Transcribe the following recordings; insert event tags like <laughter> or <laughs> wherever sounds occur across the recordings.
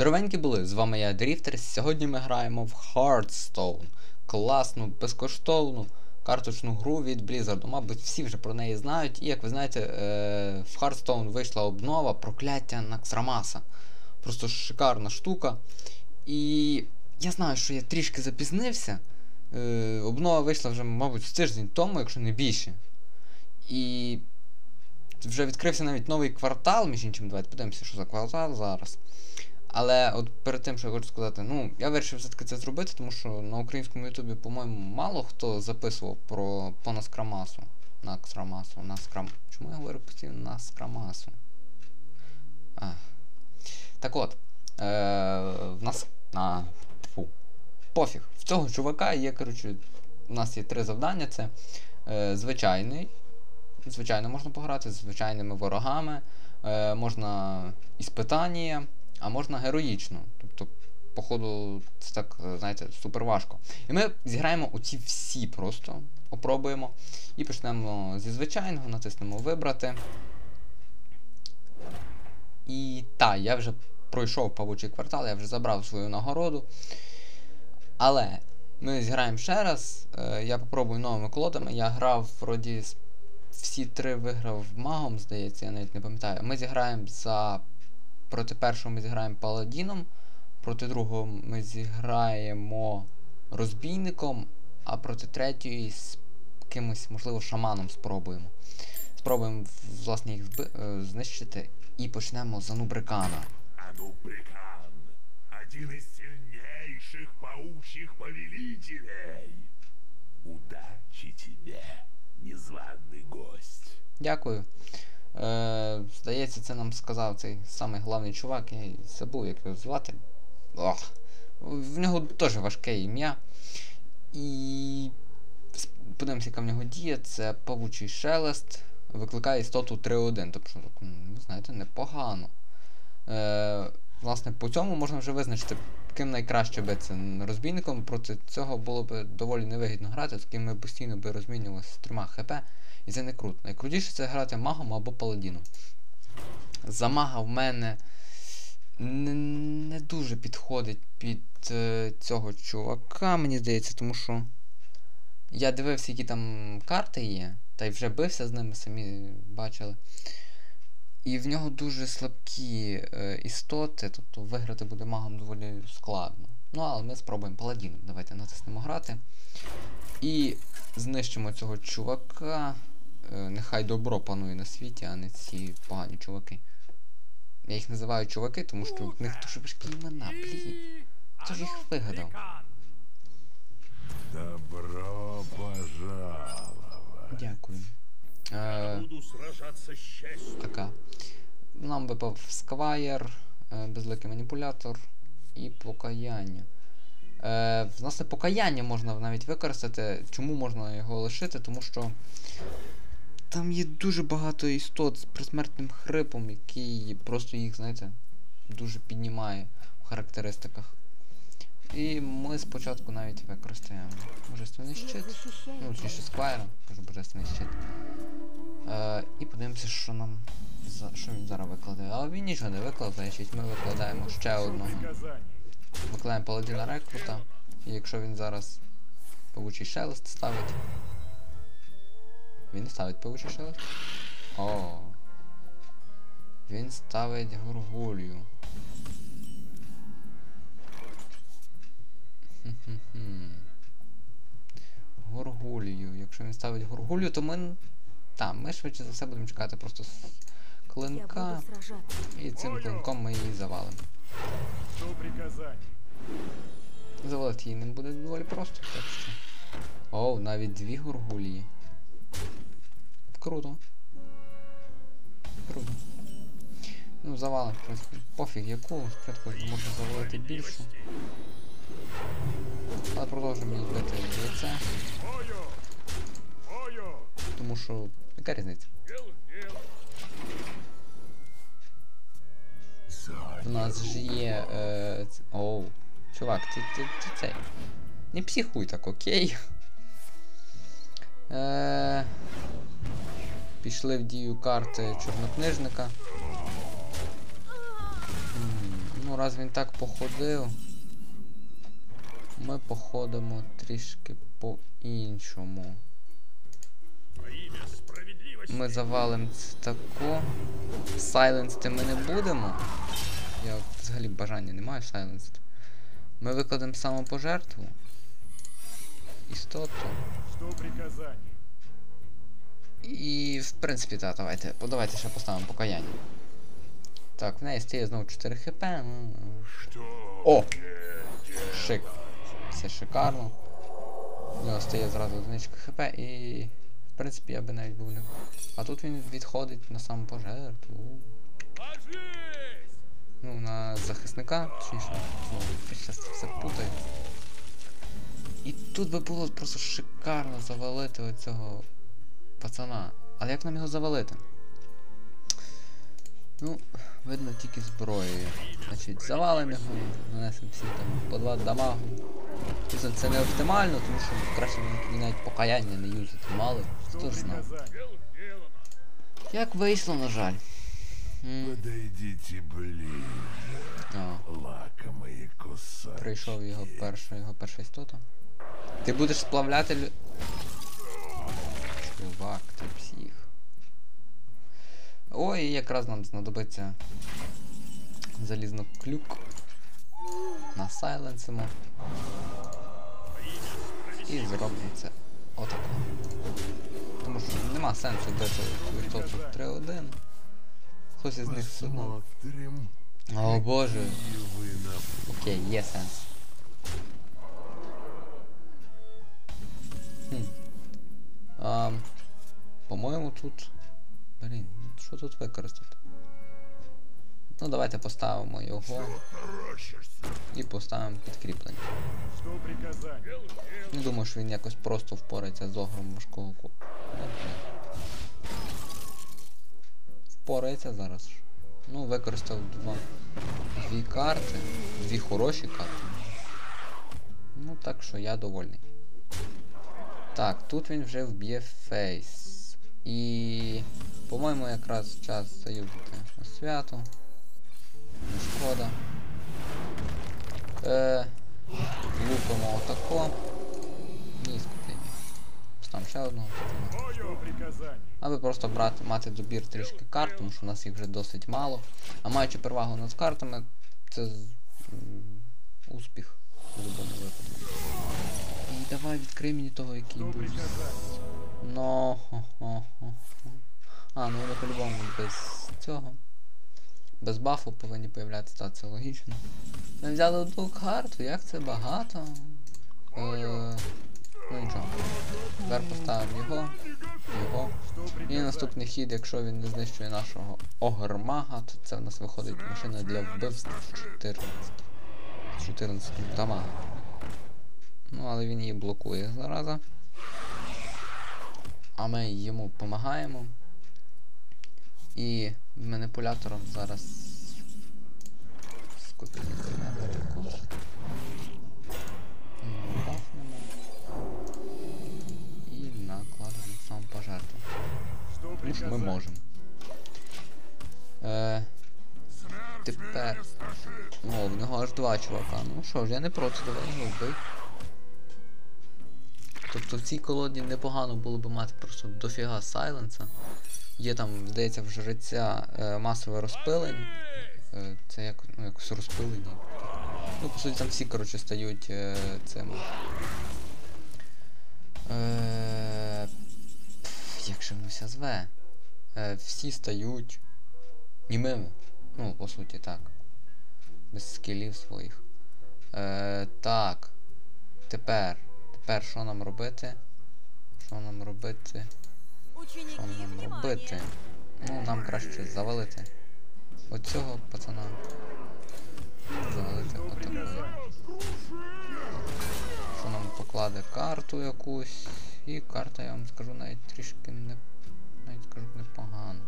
Здоровенькі були, з вами я Дріфтер. Сьогодні ми граємо в Hearthstone. Класну, безкоштовну карточну гру від Blizzard. Мабуть, всі вже про неї знають. І як ви знаєте, е- в Hearthstone вийшла обнова прокляття Наксрамаса. Просто шикарна штука. І я знаю, що я трішки запізнився. Е- обнова вийшла вже, мабуть, тиждень тому, якщо не більше. І вже відкрився навіть новий квартал, між іншим, давайте подивимося, що за квартал зараз. Але от перед тим, що я хочу сказати, ну, я вирішив все-таки це зробити, тому що на українському ютубі, по-моєму, мало хто записував про по Наскрамасу. На Скрамасу, на Скрам. Чому я говорю постійно на Скрамасу? А. Так от. Е, в нас. А, фу. Пофіг. В цього чувака є, коротше, у нас є три завдання. Це е, звичайний. Звичайно, можна пограти з звичайними ворогами. Е, можна іспитання, а можна героїчно. Тобто, походу, це так, знаєте, супер важко. І ми зіграємо оці всі просто, опробуємо. І почнемо зі звичайного, натиснемо Вибрати. І так, я вже пройшов павучий квартал, я вже забрав свою нагороду. Але ми зіграємо ще раз. Е, я попробую новими колодами. Я грав вроді всі три виграв магом, здається, я навіть не пам'ятаю. Ми зіграємо за. Проти першого ми зіграємо паладіном, проти другого ми зіграємо розбійником, а проти третьої з кимось, можливо, шаманом спробуємо. Спробуємо, власне, їх е, знищити і почнемо з Анубрикана. Анубрикан, один из сильнейших паучьих повелителей. Удачи тебе, незваный гость. Дякую. Е, здається, це нам сказав цей самий головний чувак, я забув, як його звати. Ох. В нього теж важке ім'я. І подивимося, яка в нього дія. Це павучий шелест. Викликає істоту 3-1. Тобто, ви знаєте, непогано. Е, власне, по цьому можна вже визначити, ким найкраще битися розбійником. Проти цього було б доволі невигідно грати, з ким ми постійно би розмінювалися з трьома хп. І це не круто. Найкрутіше це грати магом або паладіном. За мага в мене не, не дуже підходить під е, цього чувака, мені здається, тому що я дивився, які там карти є, та й вже бився з ними, самі бачили. І в нього дуже слабкі е, істоти, тобто виграти буде магом доволі складно. Ну, але ми спробуємо паладіном. Давайте натиснемо грати. І знищимо цього чувака. Е, нехай добро панує на світі, а не ці погані чуваки. Я їх називаю чуваки, тому що в них дуже важкі імена, блін. Хто ж їх вигадав? Добро пожаловать. Дякую. Я Е, буду честью. така. Нам випав сквайр, е, безликий маніпулятор і покаяння. Е, власне, покаяння можна навіть використати. Чому можна його лишити? Тому що там є дуже багато істот з присмертним хрипом, який просто їх, знаєте, дуже піднімає в характеристиках. І ми спочатку навіть використаємо божественний щит. Ну, точніше сквайра, кажу божественний щит. Е, і подивимося, що нам за що він зараз викладає. Але він нічого не значить ми викладаємо ще одного. Викладаємо паладіна рекрута. І якщо він зараз павучий шелест ставить. Він не ставить павучий шелест? О. Він ставить горгулью. Хм-хм-хм. Якщо він ставить горгулью, то ми. Та, ми швидше за все будемо чекати просто з клинка. І цим клинком ми її завалимо. Завалити її не буде доволі просто, так що. Оу, навіть дві горгулії. Круто. Круто. Ну, завалим, в принципі. Пофіг яку, спочатку можна завалити більшу. Але продовжуємо її бити! Бою! тому що. Яка різниця? В нас ж є. Е, Оу. Чувак, ти, ти цей. Не психуй так, окей. Е, пішли в дію карти чорнокнижника. Ну, раз він так походив, ми походимо трішки по-іншому. Ми завалимо це тако. Сайленсти ми не будемо. Я взагалі бажання не маю сайленсти. Ми викладемо самопожертву. Істоту. І в принципі, так, давайте. Давайте ще поставимо покаяння. Так, в неї стає знову 4 хп. ну, О! Шик. Все шикарно. У нього стає зразу одиничка хп і. В принципі, я би навіть був не. А тут він відходить на самопожертву. Ну, на захисника, точніше. Я все путаю. І тут би було просто шикарно завалити оцього пацана. Але як нам його завалити? Ну, видно тільки зброєю. Значить, завалимо його, нанесемо всі там по два дамагу. Звісно, це не оптимально, тому що краще мені навіть покаяння не юзати. Мали, хто ж знав. Як вийшло, на жаль. Подойдите ближе, лакомые кусочки. Прийшов його перша, його перша істота. Ти будеш сплавляти лю... Чувак, ти псих. І якраз нам знадобиться залізно клюк. Насайленсимо. І зробимо це отако. Тому що нема сенсу істоту 3-1. Хтось із них. Посмотрим, О боже. Окей, є сенс. Хм. По-моєму, тут. Блін, що тут використати? Ну, давайте поставимо його і поставимо підкріплення. Не думаю, що він якось просто впорається з огром важкого ку. Впорається зараз. ж. Ну, використав два. Дві карти. Дві хороші карти. Ну, так що я довольний. Так, тут він вже вб'є фейс. І. По-моєму, якраз час заюзати свято. Не шкода. Е, лупимо отако. Ні, скотині. Там ще одного. Аби просто брати, мати добір трішки карт, тому що у нас їх вже досить мало. А маючи перевагу над картами, це успіх в будь-якому випадку. І давай відкрий мені того, який був. Приказание? Ну. А, ну вони по-любому без цього. Без бафу повинні появлятися, так, це логічно. Ми взяли одну карту, як це багато. Е, ну нічого. Тепер поставимо його, його. І наступний хід, якщо він не знищує нашого огермага, то це в нас виходить машина для вбивств 14. 14 дамага. Ну, але він її блокує зараза. А ми йому допомагаємо. І маніпулятором зараз скопіюємо. М, Бафнемо. І накладемо сам пожертву. Що ми можемо. Е, тепер. О, в нього аж два чувака. Ну що ж, я не проти, давай його вбий. Тобто в цій колоді непогано було б мати просто дофіга сайленса. Є там, здається, в жреця е, масове розпилення. Е, це як, ну, якось розпилення. Ну, по суті, там всі, коротше, стають е, цим. Е, як же воно зве? Е, всі стають німими. Ну, по суті, так. Без скілів своїх. Е, так. Тепер. Тепер що нам робити? Що нам робити? Що нам робити? Ну, нам краще завалити. Оцього пацана. Завалити отакою. Що нам покладе карту якусь. І карта, я вам скажу, навіть трішки не. Навіть скажу непогано.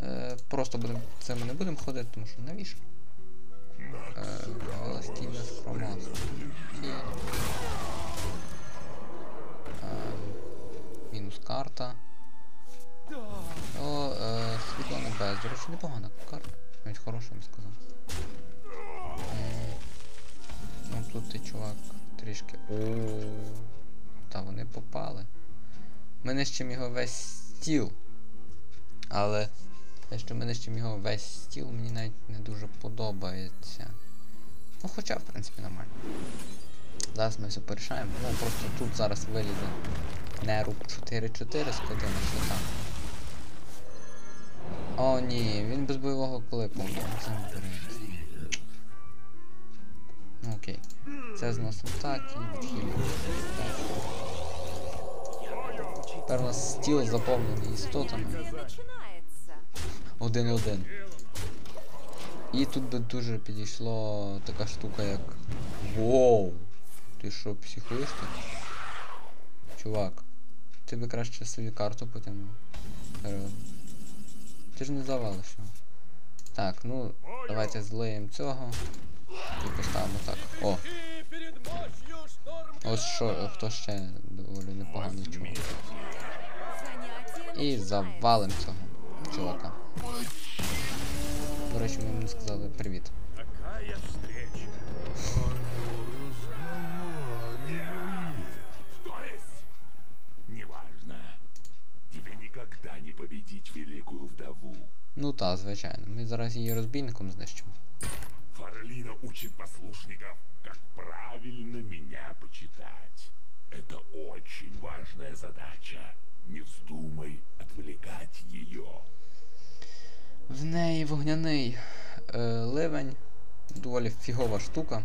Е, просто будем, це ми не будемо ходити, тому що навіщо? Е, Еластійне скромаство. Е, мінус карта. О, е, світло небес. До речі, непогана карта. Навіть хороше я сказав. Ну тут ти, чувак, трішки. Та вони попали. Ми нищимо його весь стіл. Але те, що ми нищимо його весь стіл, мені навіть не дуже подобається. Ну хоча, в принципі, нормально. Зараз ми все порішаємо. Ну просто тут зараз вилізе неруб 4-4 скотина, що там. О, ні, він без бойового клику. Ну, окей. Це зносимо так і відхилюємо. Тепер у нас стіл заповнений істотами. Один-один. І тут би дуже підійшло така штука, як. Воу! Ти що, психуєш тут? Чувак, ти би краще собі карту потягнув. Ти ж не завалиш його. Так, ну, давайте злиємо цього. І поставимо так. О! Ось що, хто ще доволі непоганий чувак. І завалим цього чувака. До речі, ми йому не сказали привіт. Какая встреча! То есть? Неважно. Тебе никогда не победить великую вдову. Ну та, звичайно. Ми зараз її розбійником знищимо. Фарлина учит послушников, как правильно меня почитать. Это очень важная задача. Не вздумай отвлекать ее. В неї вогняний е, ливень, доволі фігова штука.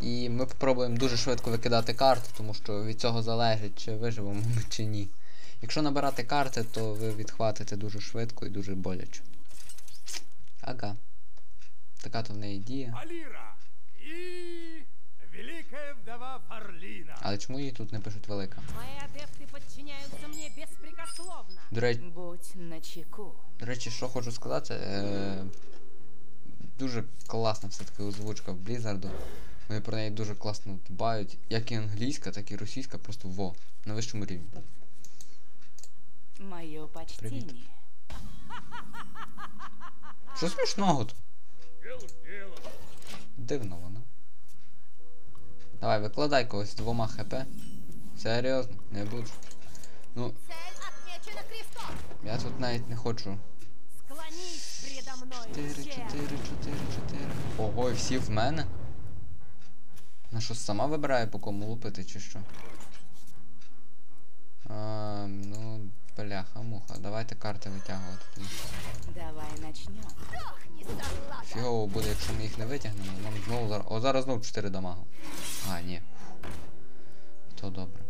І ми спробуємо дуже швидко викидати карти, тому що від цього залежить, чи виживемо ми чи ні. Якщо набирати карти, то ви відхватите дуже швидко і дуже боляче. Ага. Така то в неї дія. Але чому її тут не пишуть велика? До речі, Будь начеку. До речі, що хочу сказати, е, дуже класна все-таки озвучка в Blizzard. Вони про неї дуже класно дбають. Як і англійська, так і російська, просто во, на вищому рівні. Мое почтение. Що смішного тут? Дивно воно. Давай, викладай когось з двома хп. Серйозно, не буду. Ну. Я тут навіть не хочу. Склонись предо мной, 4, 4, 4, 4. Ого, і всі в мене? Вона що сама вибирає по кому лупити чи що? А, ну, бляха, муха. Давайте карти витягувати. Тому що Давай начнем. фігово буде, якщо ми їх не витягнемо. Нам знову зараз. О, зараз знову 4 дамагу. А, ні. То добре.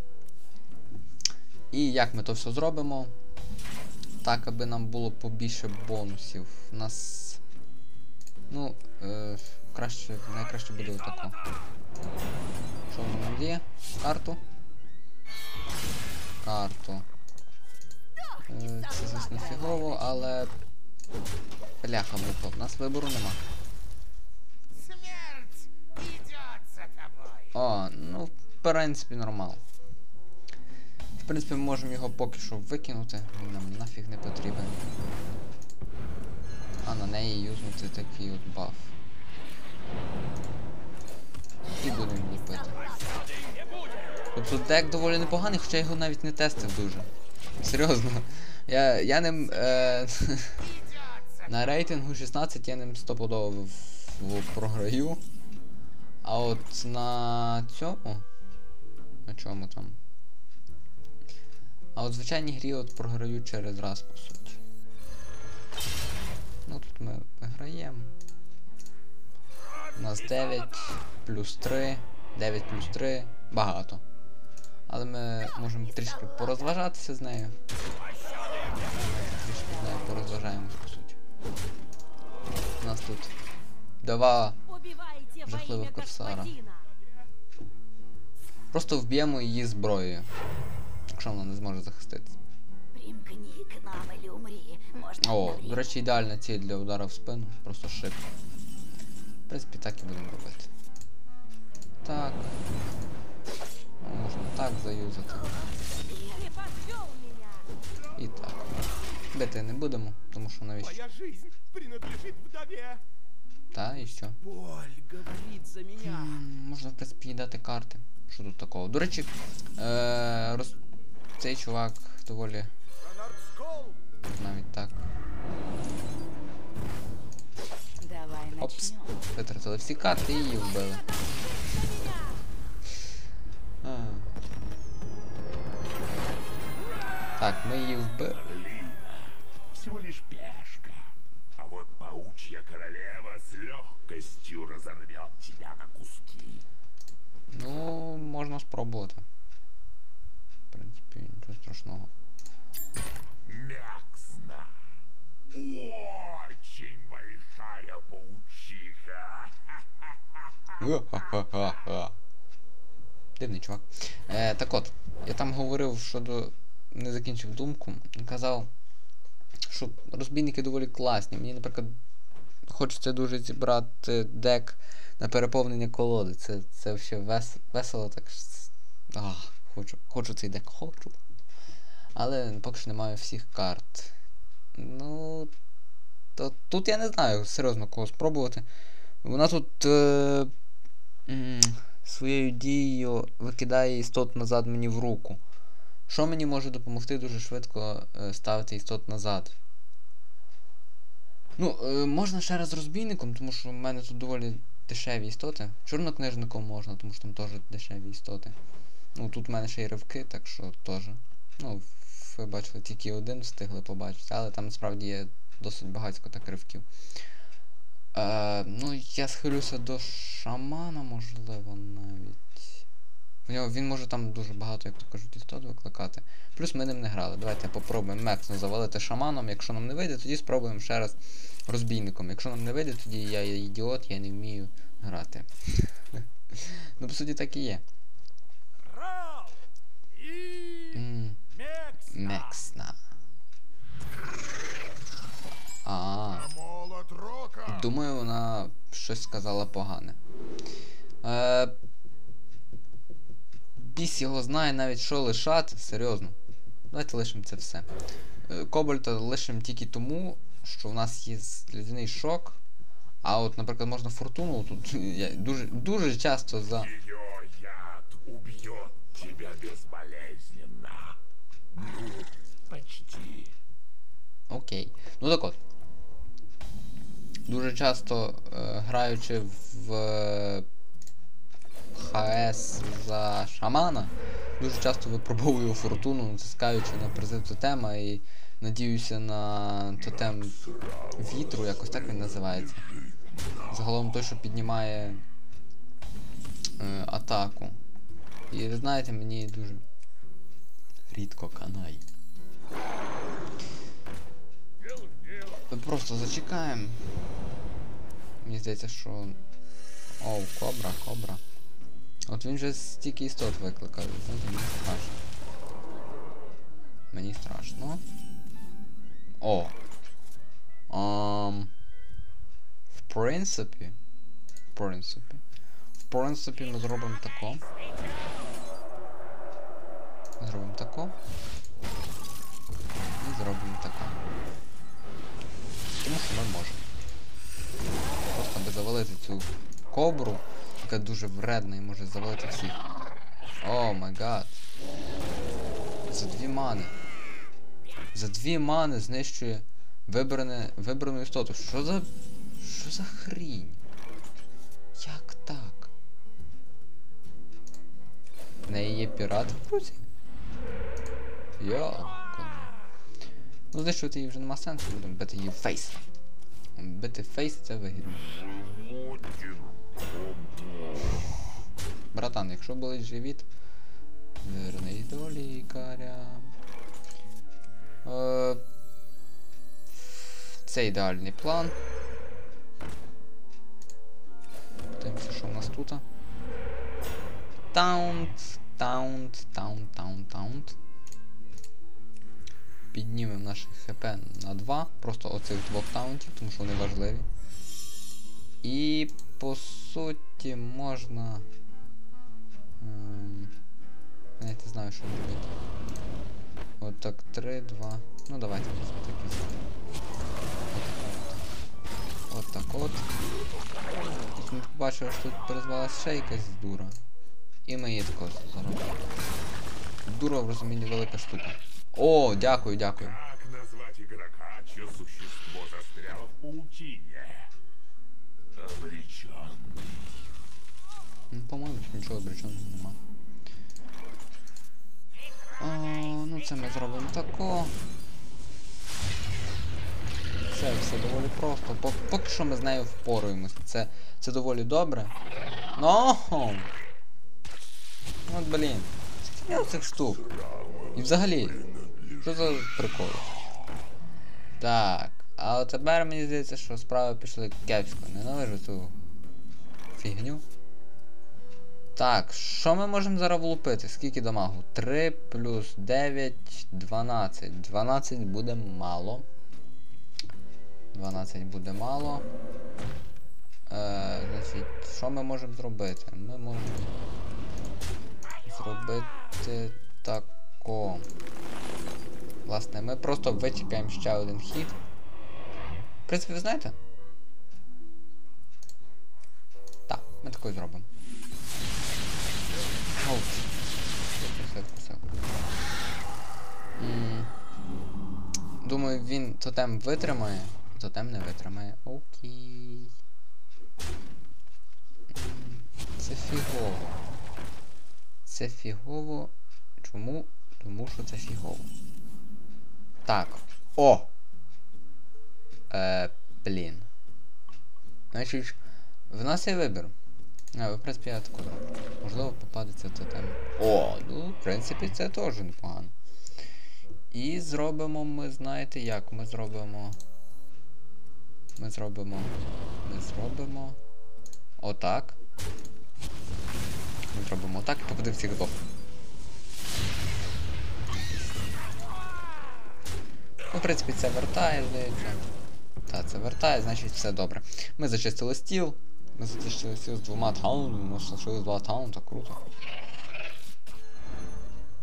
І як ми то все зробимо? Так, аби нам було побільше бонусів. У нас. Ну, е, краще, найкраще буде отако. Що воно нам є? Карту? Карту. Е, це, звісно, фігово, але. Бляха муха, в нас вибору нема. О, ну, в принципі, нормал. Принципі, ми можемо його поки що викинути. Він нам нафіг не потрібен. А на неї юзнути такий от баф. І будемо лупити. Тобто дек доволі непоганий, хоча я його навіть не тестив дуже. Серйозно. Я, я ним. Е, <laughs> на рейтингу 16 я ним стопудово програю. А от на цьому. На чому там? А от в звичайній грі от програю через раз, по суті. Ну тут ми виграємо. У нас 9 плюс 3. 9 плюс 3. Багато. Але ми можемо трішки порозважатися з нею. Трішки з нею порозважаємось, по суті. У нас тут два Жахливих корсара. Просто вб'ємо її зброєю. Якщо вона не зможе захиститися. Примкни к нам или умри. Можно О, до речі, ідеальна ціль для удару в спину. Просто шип. В принципі, так і будемо робити. Так. Ну, Можна так заюзати. І так. бити не будемо, тому що навіщо? Моя жизнь принадлежит вдове. Та і що? Боль говорит за меня. М, Можна, в принципі, і дати карти. Що тут такого? До речі, е- роз... цей чувак доволі Ронард Скол. навіть так. Давай Опс. начнем. Витратили всі карти і її вбили. А. Так, ми її вбили. Фарлина всего лишь пешка. А вот паучья королева с легкостью разорвет тебя на куски. Ну, можна спробувати. Страшного. Мяксна. Очень большая паучиха. Дивний чувак. Е, так от, я там говорив щодо. Не закінчив думку. Казав, що розбійники доволі класні. Мені, наприклад, хочеться дуже зібрати дек на переповнення колоди. Це, це взагалі вес, весело, так що. хочу, хочу цей дек, хочу. Але поки що немає всіх карт. Ну. То, тут я не знаю серйозно кого спробувати. Вона тут е, м, своєю дією викидає істот назад мені в руку. Що мені може допомогти дуже швидко е, ставити істот назад? Ну, е, можна ще раз розбійником, тому що в мене тут доволі дешеві істоти. Чорнокнижником можна, тому що там теж дешеві істоти. Ну, тут в мене ще й ривки, так що теж. Ну, ви бачили, тільки один встигли побачити, але там насправді є досить багатько так ривків. Е, ну, я схилюся до шамана, можливо, навіть. В нього він може там дуже багато, як то кажуть, істот викликати. Плюс ми ним не грали. Давайте попробуємо мексно завалити шаманом. Якщо нам не вийде, тоді спробуємо ще раз розбійником. Якщо нам не вийде, тоді я є ідіот, я не вмію грати. <laughs> ну, по суті, так і є. Мексна. А. Думаю, вона щось сказала погане. Е, біс його знає навіть що лишати, серйозно. Давайте лишимо це все. Е, Кобальта лишимо тільки тому, що в нас є людяний шок. А от, наприклад, можна фортуну тут <laughs> я дуже, дуже часто за. Ее яд убьет тебя безболезненно. Ну, почти. Окей. Ну так от. Дуже часто е, граючи в е, ХС за шамана, дуже часто випробовую фортуну, натискаючи на призив тотема і надіюся на тотем вітру, якось так він називається. Загалом той, що піднімає е, атаку. І ви знаєте, мені дуже рідко. Ми просто зачекаємо. Мені здається, що. Оу, кобра, кобра. От він же стільки істот викликав, знаєте, мені страшно. Мені страшно. О. Ам. В принципі. В принципі. В принципі, ми зробимо тако. Зробимо тако. І зробимо тако. Тому що ми можемо. Просто аби завалити цю кобру, яка дуже вредна і може завалити всіх. О май гад. За дві мани. За дві мани знищує вибране, вибрану істоту. Що за. Що за хрінь? Як так? В неї є пірат в руці? Йо. Ну, знищувати її вже нема сенсу, будемо бити її в фейс. Бити фейс це вигідно. Братан, якщо болить живіт, вернись до лікаря. Е, це ідеальний план. Подивимося, що в нас тут. Таунт, таунт, таунт, таунт, таунт. Піднімемо наше ХП на 2. Просто оцих двох таунтів, тому що вони важливі. І по суті можна. Ем, навіть не знаю, що робити. От так, 3, 2. Ну давайте візьмемо так візьмемо. От от. Ми побачили, що тут призвалася ще якась дура. І ми її також заробили. Дура в розумінні велика штука. О, дякую, дякую. Как назвать игрока, чье существо застряло в паутине? Обреченный. Ну, по-моєму, нічого обреченого нема. О, ну це ми зробимо тако. Це все доволі просто. Пок- Поки що ми з нею впоруємося. Це, це доволі добре. Ну! От блін. Я цих штук. І взагалі. Що за прикол? Так. А от тепер мені здається, що справи пішли кепсько. Ненавижу цю фігню. Так, що ми можемо зараз влупити? Скільки дамагу? 3 плюс 9, 12. 12 буде мало. 12 буде мало. Е, значить, що ми можемо зробити? Ми можемо зробити тако. Власне, ми просто вичекаємо ще один хід. В принципі, ви знаєте? Так, ми тако зробимо. Оу. Думаю, він тотем витримає. Тотем не витримає. Окей. Це фігово. Це фігово. Чому? Тому що це фігово. Так. О! Е, блін. Значить, в нас є вибір. А, в принципі, я таку. Можливо, попадеться тотем. О, ну, в принципі, це теж непогано. І зробимо ми, знаєте як? Ми зробимо. Ми зробимо. Ми зробимо. Отак. Ми зробимо отак і попади всіх двох. Ну, в принципі, це вертає, здається. Так, це вертає, значить все добре. Ми зачистили стіл. Ми зачистили стіл з двома таунами, ми залишили два таунта, круто.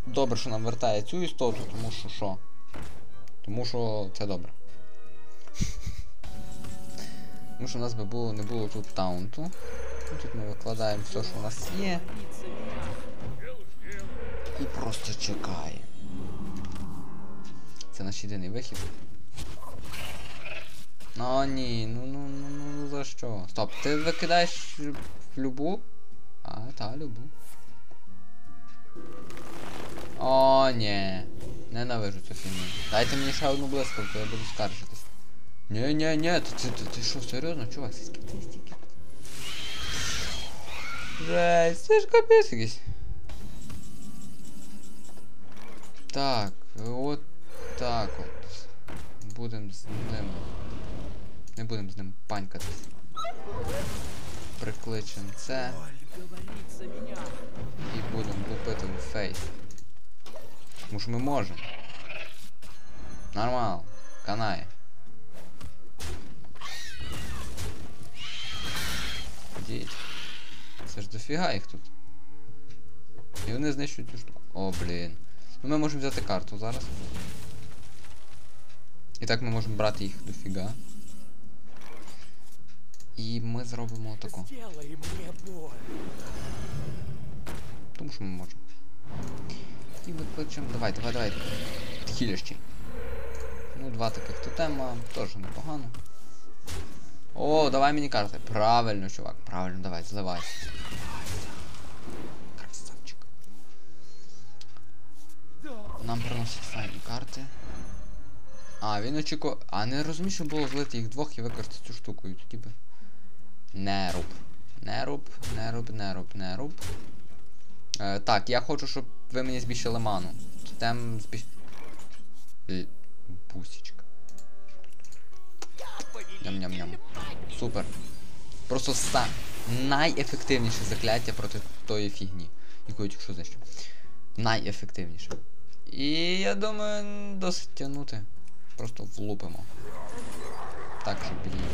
Добре, що нам вертає цю істоту, тому що що? Тому що це добре. Тому що у нас би було, не було тут таунту. Тут ми викладаємо все, що у нас є. І просто чекаємо. Це наш єдиний вихід. Ну ні, ну ну ну ну ну за що? Стоп, ти викидаєш любу? А, та, любу. О, ні. Ненавижу цю фігню. Дайте мені ще одну блискавку, я буду скаржитись. Ні, ні, ні, ти, ти, ти, ти що, серйозно, чувак, скільки ти стільки? Жесть, це ж капець якийсь. Так, от так от. Будем з ним. Не будемо з ним панькатись. Прикличем це і будемо лупити в фейс. Тому що ми можемо. Нормал. Канає. Діть. Це ж дофіга їх тут. І вони знищують цю штуку. О, блін. Ну ми можемо взяти карту зараз. І так ми можемо брати їх дофіга. І ми зробимо отако. Тому що ми можемо. І викличемо. Давай, давай, давай. Хілящий. Ну, два таких тотема, теж непогано. О, давай мені карти. Правильно, чувак, правильно, давай, зливай. Красавчик. Нам приносять файні карти. А, він очікував. А не розумію, що було злити їх двох і використати цю штуку. І тоді би. Не руб. Не руб, не руб, не руб, не руб. Е, так, я хочу, щоб ви мені збільшили ману. Тотем збільш... Л... Бусічка. Ням-ням-ням. Супер. Просто са... найефективніше закляття проти тої фігні, яку я тільки що знищив. Найефективніше. І я думаю, досить тягнути. Просто влупимо. Так, щоб її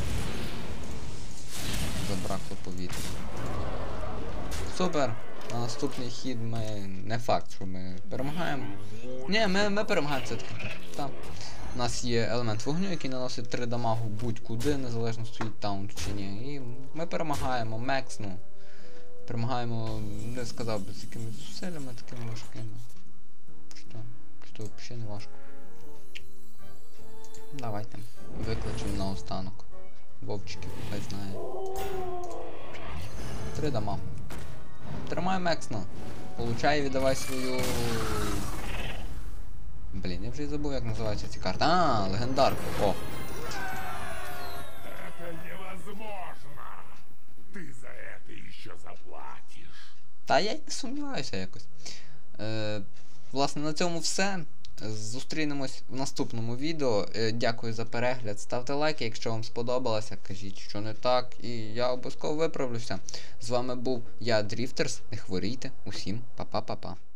забракло повітря. Супер! на наступний хід ми не факт, що ми перемагаємо. Ні, ми, ми перемагаємо все-таки. Так. У нас є елемент вогню, який наносить 3 дамагу будь-куди, незалежно стоїть таунт чи ні. І ми перемагаємо Мекс, ну. Перемагаємо, не сказав би, з якимись зусиллями такими важкими. Що, що взагалі не важко. Давайте. Викличемо на останок. Вовчиків, хай знає. Три дамагу. Тримай Мексна. Получай і віддавай свою. Блін, я вже й забув, як називаються ці карти. А, легендарку. О. Это невозможно! Ты за это еще заплатишь. Та я й не сумніваюся якось. Е, власне, на цьому все. Зустрінемось в наступному відео. Е, дякую за перегляд. Ставте лайки, якщо вам сподобалося. Кажіть, що не так, і я обов'язково виправлюся. З вами був я, Дріфтерс. Не хворійте. Усім па-па-па-па.